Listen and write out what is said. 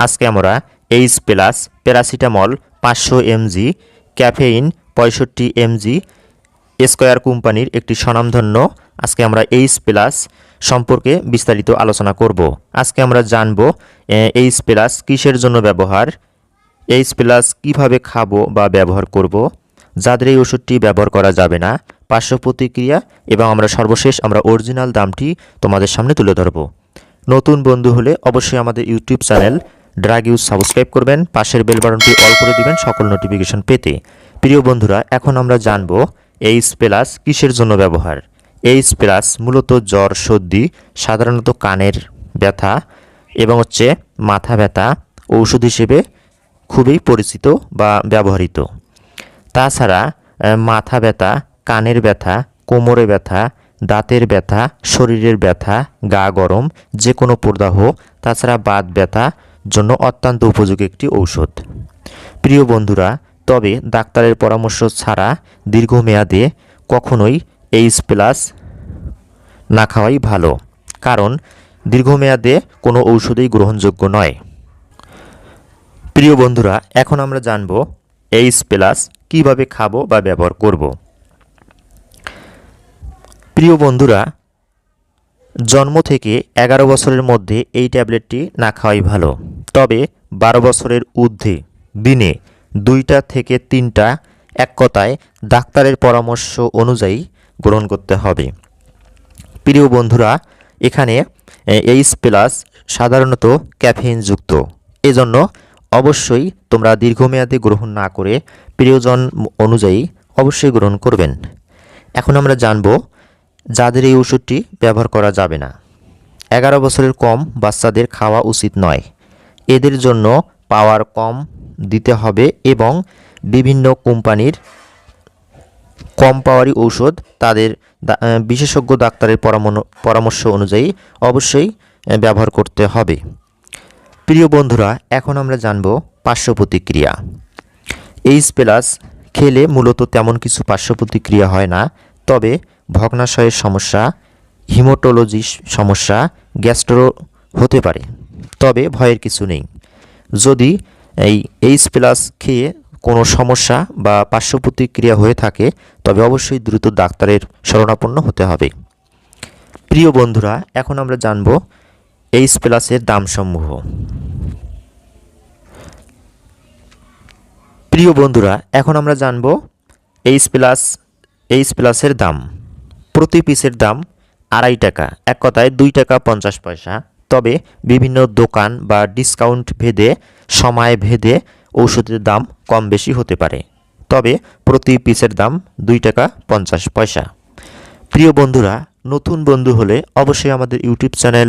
আজকে আমরা H plus paracetamol পাঁচশো এমজি ক্যাফেইন পঁয়ষট্টি এমজি স্কোয়ার কোম্পানির একটি স্বনামধন্য আজকে আমরা এইচ প্লাস সম্পর্কে বিস্তারিত আলোচনা করব। আজকে আমরা জানব এইচ প্লাস কিসের জন্য ব্যবহার এইচ প্লাস কীভাবে খাব বা ব্যবহার করব, যাদের এই ওষুধটি ব্যবহার করা যাবে না, পার্শ্ব প্রতিক্রিয়া এবং আমরা সর্বশেষ আমরা অরিজিনাল দামটি তোমাদের সামনে তুলে ধরব। নতুন বন্ধু হলে অবশ্যই আমাদের YouTube channel drug use subscribe করবেন, পাশের বেল বাটনটি অল করে দিবেন সকল নোটিফিকেশন পেতে। প্রিয় বন্ধুরা, এখন আমরা জানব এইচ প্লাস কিসের জন্য ব্যবহার? এইচ প্লাস মূলত জ্বর, সর্দি, সাধারণত কানের ব্যথা এবং হচ্ছে মাথা ব্যথা ঔষধ হিসেবে খুবই পরিচিত বা ব্যবহৃত। তাছাড়া মাথা ব্যথা, কানের ব্যথা, কোমরে ব্যথা, দাঁতের ব্যথা, শরীরের ব্যথা, গা গরম যে কোনো প্রদাহ, তাছাড়া বাত ব্যথা জন্য অত্যন্ত উপযোগী একটি ঔষধ। প্রিয় বন্ধুরা, তবে ডাক্তারের পরামর্শ ছাড়া দীর্ঘমেয়াদে কখনোই এইচ প্লাস না খাওয়াই ভালো, কারণ দীর্ঘমেয়াদে কোনো ঔষধই গ্রহণযোগ্য নয়। প্রিয় বন্ধুরা, এখন আমরা জানব এইচ প্লাস কীভাবে খাব বা ব্যবহার করব। প্রিয় বন্ধুরা, জন্ম থেকে এগারো বছরের মধ্যে এই ট্যাবলেটটি না খাওয়াই ভালো। তবে বারো বছরের ঊর্ধ্বে দিনে দুইটা থেকে তিনটা এক কথায় ডাক্তারের পরামর্শ অনুযায়ী গ্রহণ করতে হবে। প্রিয় বন্ধুরা, এখানে এইচ প্লাস সাধারণত ক্যাফেইনযুক্ত এজন্য অবশ্যই তোমরা দীর্ঘমেয়াদে গ্রহণ না করে প্রিয়জন অনুযায়ী অবশ্যই গ্রহণ করবেন। এখন আমরা জানব যাদের এই ওষুধটি ব্যবহার করা যাবে না। এগারো বছরের কম বাচ্চাদের খাওয়া উচিত নয়। এদের জন্য পাওয়ার কম দিতে হবে এবং বিভিন্ন কোম্পানির কম পাওয়ারি ঔষধ তাদের বিশেষজ্ঞ ডাক্তারের পরামর্শ অনুযায়ী অবশ্যই ব্যবহার করতে হবে। প্রিয় বন্ধুরা, এখন আমরা জানব পার্শ্ব প্রতিক্রিয়া। এইচ প্লাস খেলে মূলত তেমন কিছু পার্শ্ব প্রতিক্রিয়া হয় না, তবে ভগ্নাশয়ের সমস্যা হিমোটোলজি সমস্যা, গ্যাস্ট্রো হতে পারে। তবে ভয়ের কিছু নেই। যদি এই এইচ প্লাস খেয়ে কোনো সমস্যা বা পার্শ্ব প্রতিক্রিয়া হয়ে থাকে, তবে অবশ্যই দ্রুত ডাক্তারের শরণাপন্ন হতে হবে। প্রিয় বন্ধুরা, এখন আমরা জানব এইচ প্লাসের দামসমূহ। প্রিয় বন্ধুরা, এখন আমরা জানব এইচ প্লাস এইচ প্লাসের দাম। প্রতি পিসের দাম আড়াই টাকা, এক কথায় দুই টাকা পঞ্চাশ পয়সা। তবে বিভিন্ন দোকান বা ডিসকাউন্ট ভেদে, সময় ভেদে ওষুধের দাম কম বেশি হতে পারে। তবে প্রতি পিসের দাম দুই টাকা পঞ্চাশ পয়সা। প্রিয় বন্ধুরা, নতুন বন্ধু হলে অবশ্যই আমাদের ইউটিউব চ্যানেল